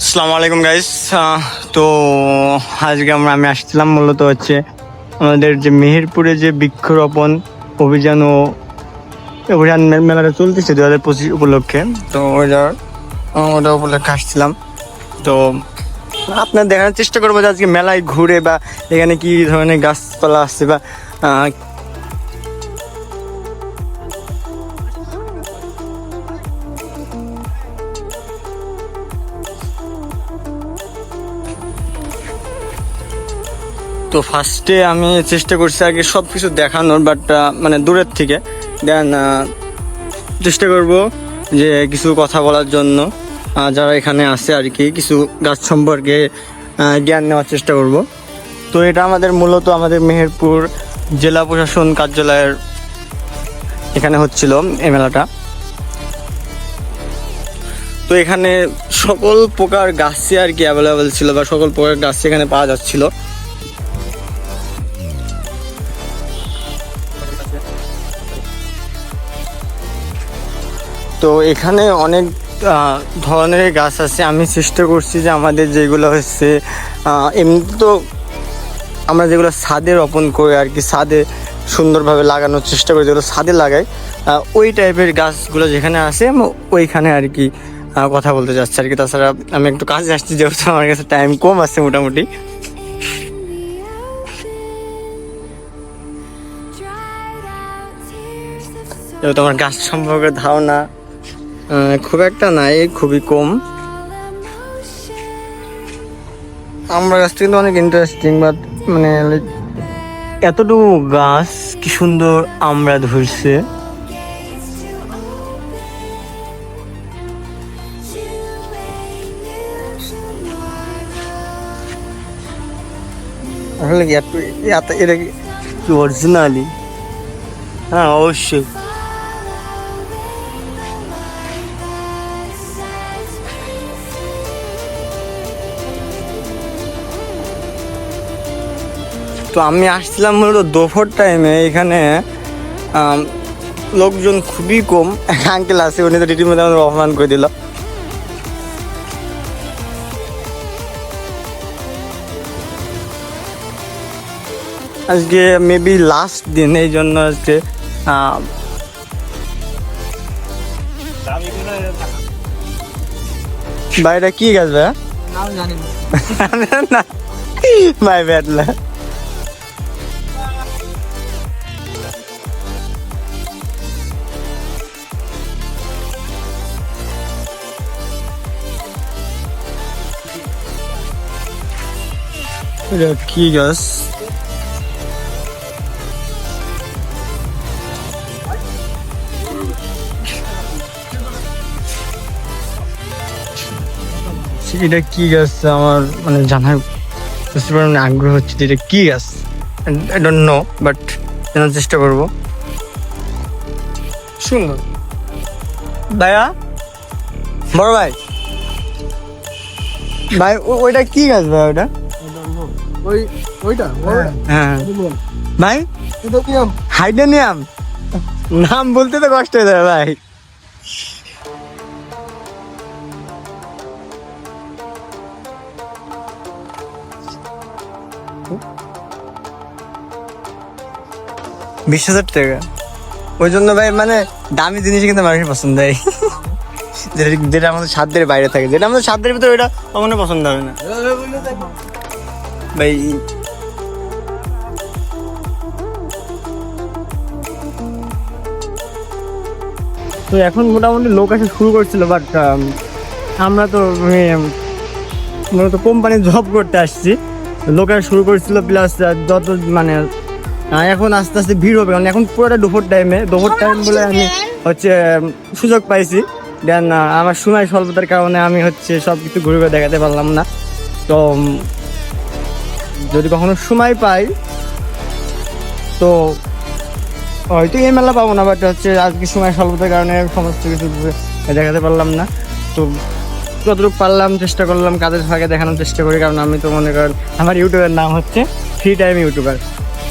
আসসালামু আলাইকুম গাইস তো আজকে আমরা, আমি আসছিলাম মূলত হচ্ছে আমাদের যে মেহেরপুরে যে বৃক্ষরোপণ অভিযান ও অভিযান মেলাটা চলতেছে দু হাজার পঁচিশ উপলক্ষে। তো ওইটার ওটা উপলক্ষে আসছিলাম। তো আপনার দেখার চেষ্টা করব যে আজকে মেলায় ঘুরে বা এখানে কি ধরনের গাছপালা আসছে বা তো ফার্স্টে আমি চেষ্টা করছি আগে সব কিছু দেখানোর বাট মানে দূরের থেকে। দেন চেষ্টা করব যে কিছু কথা বলার জন্য। যারা এখানে আছে আর কি, কিছু গাছ সম্পর্কে জ্ঞান নেওয়ার চেষ্টা করব। তো এটা আমাদের মূলত আমাদের মেহেরপুর জেলা প্রশাসন কার্যালয়ের এখানে হচ্ছিল এই মেলাটা। তো এখানে সকল প্রকার গাছই আর কি অ্যাভেলেবেল ছিল বা সকল প্রকার গাছ এখানে পাওয়া যাচ্ছিল। তো এখানে অনেক ধরনের গাছ আছে। আমি চেষ্টা করছি যে আমাদের যেগুলো হচ্ছে আহ, এমনিতে তো আমরা যেগুলো ছাদে রোপণ করে আর কি ছাদে সুন্দরভাবে লাগানোর চেষ্টা করি যেগুলো ছাদে লাগাই ওই টাইপের গাছগুলো যেখানে আছে আমি ওইখানে আর কি কথা বলতে চাচ্ছি আর কি। তাছাড়া আমি একটু কাজে আসছি যেহেতু আমার কাছে টাইম কম আছে মোটামুটি। যেহেতু আমার গাছ সম্পর্কে ধারণা খুব একটা নাই, খুবই কম। আমরা গাছ কিন্তু অনেক ইন্টারেস্টিং বাট মানে এতটুকু গাছ কি সুন্দর আমরা ধরছে। আসলে এটা কি অরিজিনালি হ্যাঁ অবশ্যই। তো আমি আসছিলাম মূলত দুপুর টাইমে এখানে লোকজন খুবই কম। আঙ্কেল আছে উনি তো রীতিমতো আমাদের অপমান করে দিল। আজকে মেবি লাস্ট দিন এই জন্য আজকে বাইরে কি গাছ ভাই না। মাই ব্যাড এটা কি গাছ এটা কি গাছ আমার মানে জানার বুঝতে পারলাম না, আগ্রহ হচ্ছে যে এটা কি গাছ আই ডোন্ট নো বাট জানার চেষ্টা করব। সুন্দর। ভাইয়া? বড় ভাই? ভাই ওইটা কি গাছ ভাই ওটা? ওই ওইটা হ্যাঁ। ভাই? হাইডেনিয়াম নাম বলতে তো কষ্ট হয়ে যাবে ভাই। বিশ হাজার টাকা। ওই জন্য ভাই মানে দামি জিনিস কিন্তু মানুষের পছন্দ হয়। যেটা- যেটা আমাদের সাধ্যের বাইরে থাকে। যেটা আমাদের সাধ্যের ভিতরে ওইটা কখনো পছন্দ হবে না। ভাই। তো এখন মোটামুটি লোক আসা শুরু করছিল বাট আমরা তো মানে, মূলত কোম্পানি জব করতে আসছি। লোক আসা শুরু করছিল প্লাস যত মানে এখন আস্তে আস্তে ভিড় হবে কারণ এখন পুরোটা দুপুর টাইমে দুপুর টাইম বলে আমি হচ্ছে সুযোগ পাইছি। দেন আমার সময় স্বল্পতার কারণে আমি হচ্ছে সব কিছু ঘুরে ঘুরে দেখাতে পারলাম না। তো যদি কখনো সময় পাই, তো হয়তো এই মেলা পাবো না বাট হচ্ছে আজকে সময় স্বল্পতার কারণে সমস্ত কিছু দেখাতে পারলাম না। তো যতটুকু পারলাম, চেষ্টা করলাম কাজের ফাঁকে দেখানোর চেষ্টা করি, কারণ আমি তো মনে করেন আমার ইউটিউবের নাম হচ্ছে ফ্রি টাইম ইউটিউবার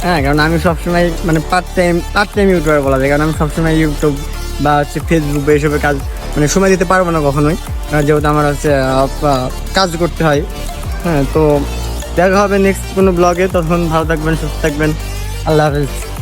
হ্যাঁ কারণ আমি সবসময় মানে part time part time YouTuber বলা যায়, কারণ আমি সবসময় ইউটিউব বা হচ্ছে ফেসবুক এইসবের কাজ মানে সময় দিতে পারব না কখনোই। যেহেতু আমার হচ্ছে কাজ করতে হয়। হ্যাঁ তো দেখা হবে নেক্সট কোনো ব্লগে তখন ভালো থাকবেন সুস্থ থাকবেন। আল্লাহ হাফিজ।